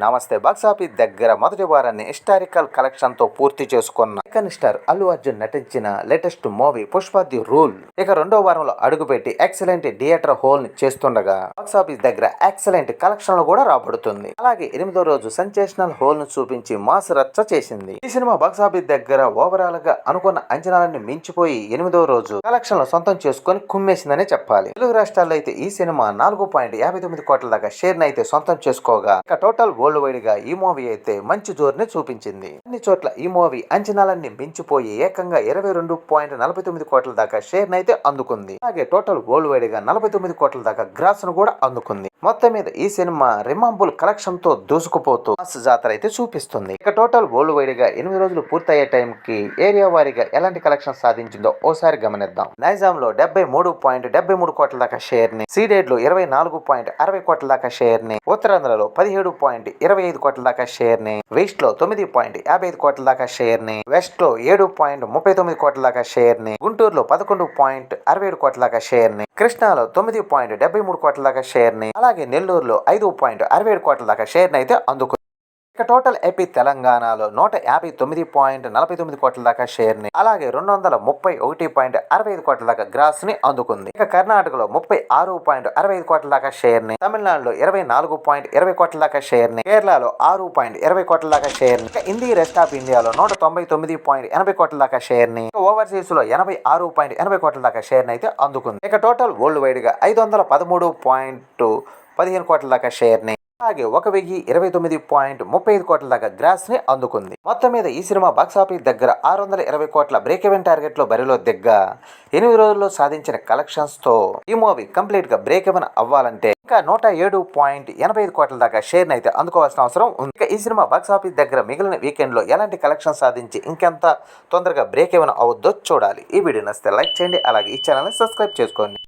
నమస్తే box office దగ్గర మొదటి వారాన్ని హిస్టారికల్ కలెక్షన్తో పూర్తి చేసుకున్న సెకండ్ స్టార్ అల్లు అర్జున్ నటించిన latest movie Pushpa the rule. ఇక రెండో వారంలో అడుగుపెట్టి ఎక్సలెంట్ థియేటర్ హోల్ని చేస్తుండగా బాక్స్ ఆఫీస్ దగ్గర ఎక్సలెంట్ కలెక్షన్లు కూడా రాబడుతుంది. అలాగే ఎనిమిదో రోజు సెన్సేషనల్ హోల్ను చూపించి మాస్ రచ్చ చేసింది. ఈ సినిమా బాక్స్ ఆఫీస్ దగ్గర ఓవరాల్గా అనుకున్న అంచనాలన్నీ మించిపోయి ఎనిమిదో రోజు కలెక్షన్లు సొంతం చేసుకొని కుమ్మేసిందనే చెప్పాలి. తెలుగు రాష్ట్రాల్లో అయితే ఈ సినిమా నాలుగు పాయింట్ యాభై తొమ్మిది కోట్ల దాకా షేర్ అయితే సొంతం చేసుకోగా ఇక టోటల్ వరల్డ్ వైడ్గా ఈ మూవీ అయితే మంచి జోరుని చూపించింది. అన్ని చోట్ల ఈ మూవీ అంచనాలన్నీ మించిపోయి ఏకంగా ఇరవై రెండు పాయింట్ నలభై తొమ్మిది కోట్ల దాకా షేర్ అయితే అందుకుంది. అలాగే టోటల్ వరల్డ్ వైడ్ నలభై తొమ్మిది కోట్ల దాకా గ్రాస్ను కూడా అందుకుంది. మొత్తం మీద ఈ సినిమా రిమాంబుల్ కలెక్షన్తో దూసుకుపోతూ మాస్ జాతర అయితే చూపిస్తుంది. ఇక టోటల్ వరల్డ్ వైడ్గా ఎనిమిది రోజులు పూర్తయ్యే టైం కి ఏరియా వారీగా ఎలాంటి కలెక్షన్ సాధించిందో ఓసారి గమనిద్దాం. నైజాం లో డెబ్బై మూడు పాయింట్ డెబ్బై మూడు కోట్ల దాకా షేర్ని సీడెడ్లో ఇరవై నాలుగు పాయింట్ అరవై కోట్ల దాకా షేర్ని ఉత్తరాంధ్రలో పదిహేడు పాయింట్ ఇరవై ఐదు కోట్ల దాకా షేర్ని వెస్ట్లో తొమ్మిది పాయింట్ యాభై ఐదు కోట్ల దాకా షేర్ని వెస్ట్లో ఏడు పాయింట్ ముప్పై తొమ్మిది కోట్ల దాకా షేర్ని గుంటూరులో పదకొండు పాయింట్ అరవై ఏడు కోట్ల దాకా షేర్ని కృష్ణాలో తొమ్మిది పాయింట్ డెబ్బై మూడు కోట్ల దాకా షేర్ని అలాగే నెల్లూరులో ఐదు పాయింట్ అరవై ఏడు కోట్ల దాకా షేర్ని అయితే అందుకుంది ఇక టోటల్ ఏపీ తెలంగాణలో నూట యాభై తొమ్మిది పాయింట్ నలభై తొమ్మిది కోట్ల దాకా షేర్ని అలాగే రెండు వందల ముప్పై ఒకటి పాయింట్ అరవై ఐదు కోట్ల దాకా గ్రాస్ని అందుకుంది. ఇక కర్ణాటకలో ముప్పై ఆరు పాయింట్ అరవై ఐదు కోట్ల దాకా షేర్ని తమిళనాడులో ఇరవై నాలుగు పాయింట్ ఇరవై కోట్ల దాకా షేర్ని కేరళలో ఆరు పాయింట్ ఇరవై కోట్ల దాకా షేర్ని ఇక హిందీ రెస్ట్ ఆఫ్ ఇండియాలో నూట తొంభై తొమ్మిది పాయింట్ ఎనభై కోట్ల దాకా షేర్ని ఓవర్సీస్లో ఎనభై ఆరు పాయింట్ ఎనభై కోట్ల దాకా షేర్ని అయితే అందుకుంది. ఇక టోటల్ వరల్డ్ వైడ్గా ఐదు వందల పదమూడు పాయింట్ పదిహేను కోట్ల దాకా షేర్ని అలాగే ఒక వెయ్యి ఇరవై తొమ్మిది పాయింట్ ముప్పై ఐదు కోట్ల దాకా గ్రాస్ని అందుకుంది. మొత్తం మీద ఈ సినిమా బాక్సాఫీస్ దగ్గర ఆరు వందల ఇరవై కోట్ల బ్రేక్ ఎవెన్ టార్గెట్లో బరిలో దిగ్గ ఎనిమిది రోజుల్లో సాధించిన కలెక్షన్స్తో ఈ మూవీ కంప్లీట్గా బ్రేక్ ఎవెన్ అవ్వాలంటే ఇంకా నూట ఏడు పాయింట్ ఎనభై ఐదు కోట్ల దాకా షేర్ అయితే అందుకోవాల్సిన అవసరం ఉంది. ఇక ఈ సినిమా బాక్సాఫీస్ దగ్గర మిగిలిన వీకెండ్లో ఎలాంటి కలెక్షన్ సాధించి ఇంకెంత తొందరగా బ్రేక్ ఎవెన్ అవుద్దో చూడాలి. ఈ వీడియో నచ్చితే లైక్ చేయండి అలాగే ఈ ఛానల్ సబ్స్క్రైబ్ చేసుకోండి.